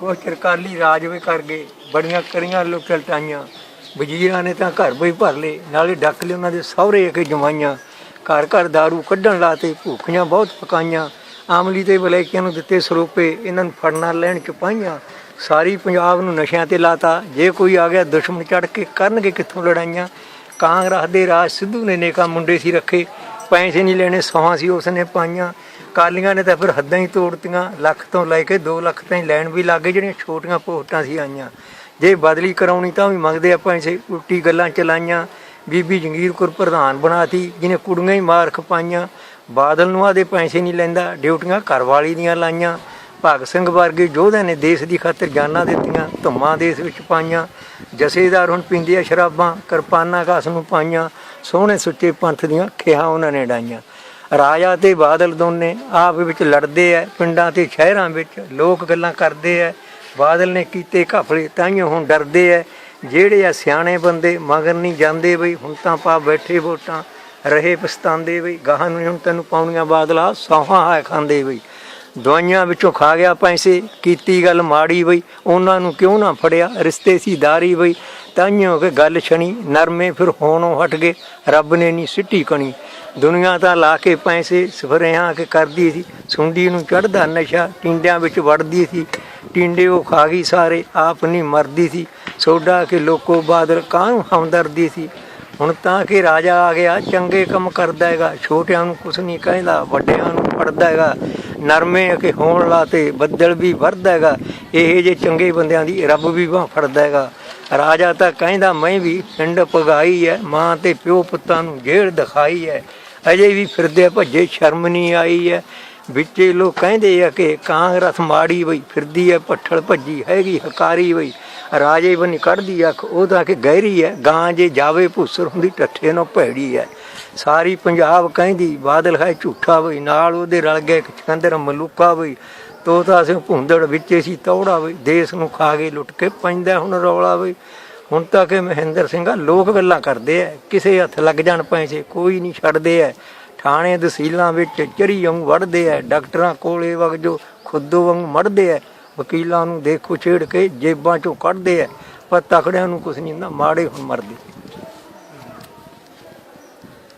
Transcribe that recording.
ਕੋ ਚਰਕਾਲੀ ਰਾਜ ਵੀ ਕਰ ਗਏ, ਬੜੀਆਂ ਕੜੀਆਂ ਲੋਕ ਲਟਾਈਆਂ। ਵਜ਼ੀਰਾਂ ਨੇ ਤਾਂ ਘਰ ਵੀ ਭਰ ਲਏ, ਨਾਲੇ ਡੱਕ ਲਏ ਉਹਨਾਂ ਦੇ ਸਹੁਰੇ ਕੇ ਜਮਾਈਆਂ ਘਰ ਘਰ दारू ਕੱਢਣ ਲਾਤੇ, ਭੁੱਖੀਆਂ ਬਹੁਤ ਪਕਾਈਆਂ। ਆਮਲੀ ਤੇ ਬਲੈਕੀਆਂ ਨੂੰ ਦਿੱਤੇ ਸਰੋਪੇ, ਇਹਨਾਂ ਨੂੰ ਫੜਨਾ, ਲੈਣ ਚ ਪਾਈਆਂ ਸਾਰੀ ਪੰਜਾਬ ਨੂੰ ਨਸ਼ਿਆਂ ਤੇ ਲਾਤਾ। ਜੇ ਕੋਈ ਆ ਗਿਆ, ਦੁਸ਼ਮਣ ਚੜ ਕੇ ਕਰਨਗੇ ਕਿੱਥੋਂ ਲੜਾਈਆਂ? ਕਾਂਗਰਸ ਦੇ ਰਾਜ ਸਿੱਧੂ ਨੇ ਨੇਕਾ ਮੁੰਡੇ ਸੀ ਰੱਖੇ। ਪੈਸੇ ਨਹੀਂ ਲੈਣੇ, ਸੌਹਾਂ ਸੀ ਉਸਨੇ ਪਾਈਆਂ। ਕਾਲੀਆਂ ਨੇ ਤਾਂ ਫਿਰ ਹੱਦਾਂ ਹੀ ਤੋੜਤੀਆਂ, ਲੱਖ ਤੋਂ ਲੈ ਕੇ 2 ਲੱਖ ਤਾਈਂ ਲੈਣ ਵੀ ਲੱਗੇ, ਜਿਹੜੀਆਂ ਛੋਟੀਆਂ ਪੋਸਟਾਂ ਸੀ ਆਈਆਂ। ਜੇ ਬਦਲੀ ਕਰਾਉਣੀ ਤਾਂ ਵੀ ਮੰਗਦੇ ਆ ਪੈਸੇ ਉਲਟੀ ਗੱਲਾਂ ਚਲਾਈਆਂ। ਬੀਬੀ ਜੰਗੀਰ ਕੌਰ ਪ੍ਰਧਾਨ ਬਣਾਤੀ, ਜਿਹਨੇ ਕੁੜੀਆਂ ਹੀ ਮਾਰ ਖਪਾਈਆਂ। ਬਾਦਲ ਨੂੰ ਆਦੇ ਪੈਸੇ ਨਹੀਂ ਲੈਂਦਾ, ਡਿਊਟੀਆਂ ਘਰ ਵਾਲੀ ਦੀਆਂ ਲਾਈਆਂ। ਭਗਤ ਸਿੰਘ ਵਰਗੇ ਯੋਧਿਆਂ ਨੇ ਦੇਸ਼ ਦੀ ਖਾਤਰ ਜਾਨਾਂ ਦਿੱਤੀਆਂ, ਧੁੰਮਾਂ ਦੇਸ਼ ਵਿੱਚ ਪਾਈਆਂ। ਜਥੇਦਾਰ ਹੁਣ ਪੀਂਦੇ ਆ ਸ਼ਰਾਬਾਂ, ਕਿਰਪਾਨਾਂ ਕਾਸ ਨੂੰ ਪਾਈਆਂ। ਸੋਹਣੇ ਸੁੱਚੇ ਪੰਥ ਦੀਆਂ ਖਿਆ ਉਹਨਾਂ ਨੇ ਡਾਈਆਂ। ਰਾਜਾ ਤੇ ਬਾਦਲ ਦੋਨੇ ਆਪ ਵਿੱਚ ਲੜਦੇ ਐ, ਪਿੰਡਾਂ ਤੇ ਸ਼ਹਿਰਾਂ ਵਿੱਚ ਲੋਕ ਗੱਲਾਂ ਕਰਦੇ ਐ। ਬਾਦਲ ਨੇ ਕੀਤੇ ਘਫਲੇ ਤਾਈਓ ਹੁਣ ਡਰਦੇ ਐ। ਜਿਹੜੇ ਆ ਸਿਆਣੇ ਬੰਦੇ ਮਗਰ ਨਹੀਂ ਜਾਂਦੇ ਬਈ, ਹੁਣ ਤਾਂ ਪਾ ਬੈਠੇ ਵੋਟਾਂ, ਰਹੇ ਪਛਤਾਉਂਦੇ ਬਈ, ਗਾਹਾਂ ਨੂੰ ਹੁਣ ਤੈਨੂੰ ਪਾਉਣੀਆਂ ਬਾਦਲਾ, ਸੌਹਾਂ ਹੈ ਖਾਂਦੇ ਬਈ। ਦਵਾਈਆਂ ਵਿੱਚੋਂ ਖਾ ਗਿਆ ਪੈਸੇ, ਕੀਤੀ ਗੱਲ ਮਾੜੀ ਬਈ, ਉਹਨਾਂ ਨੂੰ ਕਿਉਂ ਨਾ ਫੜਿਆ, ਰਿਸ਼ਤੇ ਸੀ ਦਾਰੀ ਬਈ। ਤਾਈਓ ਕਿ ਗੱਲ ਛਣੀ, ਨਰਮੇ ਫਿਰ ਹੋਣੋਂ ਹਟ ਗਏ, ਰੱਬ ਨੇ ਨਹੀਂ ਸਿੱਟੀ ਕਣੀ। ਦੁਨੀਆ ਤਾਂ ਲਾ ਕੇ ਪੈਸੇ ਸਫਰਿਆਂ ਕੇ ਕਰਦੀ ਸੀ। ਸੁੰਡੀ ਨੂੰ ਚੜਦਾ ਨਸ਼ਾ, ਟਿੰਡਿਆਂ ਵਿੱਚ ਵੜਦੀ ਸੀ। ਟਿੰਡੇ ਉਹ ਖਾ ਗਈ ਸਾਰੇ, ਆਪ ਨਹੀਂ ਮਰਦੀ ਸੀ। ਸੋਡਾ ਕਿ ਲੋਕੋ ਬਾਦਲ ਕਾਹਨੂੰ ਹਮਦਰਦੀ ਸੀ? ਹੁਣ ਤਾਂ ਕਿ ਰਾਜਾ ਆ ਗਿਆ, ਚੰਗੇ ਕੰਮ ਕਰਦਾ ਹੈਗਾ। ਛੋਟਿਆਂ ਨੂੰ ਕੁਛ ਨਹੀਂ ਕਹਿੰਦਾ, ਵੱਡਿਆਂ ਨੂੰ ਪੜਦਾ ਹੈਗਾ। ਨਰਮੇ ਕਿ ਹੋਣ ਲਾਤੇ ਬੱਦਲ ਵੀ ਵਰਦਾ ਹੈਗਾ। ਇਹ ਜੇ ਚੰਗੇ ਬੰਦਿਆਂ ਦੀ ਰੱਬ ਵੀ ਬਾਂਹ ਫੜਦਾ ਹੈਗਾ। ਰਾਜਾ ਤਾਂ ਕਹਿੰਦਾ, ਮੈਂ ਵੀ ਪਿੰਡ ਪਗਾਈ ਹੈ ਮਾਂ ਤੇ ਪਿਓ ਪੁੱਤਾਂ ਨੂੰ ਜੇਲ੍ਹ ਦਿਖਾਈ ਹੈ ਅਜੇ ਵੀ ਫਿਰਦੇ ਭੱਜੇ ਸ਼ਰਮ ਨਹੀਂ ਆਈ ਹੈ ਵਿੱਚੇ ਲੋਕ ਕਹਿੰਦੇ ਆ ਕਿ ਕਾਂਗਰਸ ਮਾੜੀ ਬਈ, ਫਿਰਦੀ ਹੈ ਪੱਠਲ ਭੱਜੀ, ਹੈਗੀ ਹਕਾਰੀ ਬਈ। ਰਾਜੇ ਬਣੀ ਕੱਢਦੀ ਅੱਖ ਉਹ ਤਾਂ ਕਿ ਗਹਿਰੀ ਹੈ ਗਾਂ ਜੇ ਜਾਵੇ ਭੂਸਰ ਹੁੰਦੀ ਟੱਠੇ ਨੂੰ ਭੈੜੀ ਹੈ ਸਾਰੀ ਪੰਜਾਬ ਕਹਿੰਦੀ, ਬਾਦਲ ਹੈ ਝੂਠਾ ਬਈ, ਨਾਲ ਉਹਦੇ ਰਲ ਗਏ ਇੱਕ ਸਿਕੰਦਰ, ਮਲੂਕਾ ਬਈ ਤੋਤਾ ਸਿੰਘ ਭੁੰਦੜ ਵਿੱਚੇ ਸੀ, ਤੌੜਾ ਬਈ, ਦੇਸ਼ ਨੂੰ ਖਾ ਕੇ ਲੁੱਟ ਕੇ ਪੈਂਦਾ ਹੁਣ ਰੌਲਾ ਬਈ। ਹੁਣ ਤਾਂ ਕਿ ਮਹਿੰਦਰ ਸਿੰਘਾ ਲੋਕ ਗੱਲਾਂ ਕਰਦੇ ਐ ਕਿਸੇ ਹੱਥ ਲੱਗ ਜਾਣ ਪੈਸੇ, ਕੋਈ ਨਹੀਂ ਛੱਡਦੇ ਐ ਥਾਣੇ ਦਸੀਲਾਂ ਵਿੱਚ ਚਰੀ ਵਾਂਗ ਵੜਦੇ ਐ ਡਾਕਟਰਾਂ ਕੋਲੇ ਵਗ ਜੋ, ਖੁੱਦੋ ਵਾਂਗ ਮੜਦੇ ਐ ਵਕੀਲਾਂ ਨੂੰ ਦੇਖੋ ਛੇੜ ਕੇ ਜੇਬਾਂ ਚੋਂ ਕੱਢਦੇ ਐ ਪਰ ਤਕੜਿਆਂ ਨੂੰ ਕੁਛ ਨਹੀਂ ਨਾ ਮਾੜੇ ਹੁਣ ਮਰਦੇ।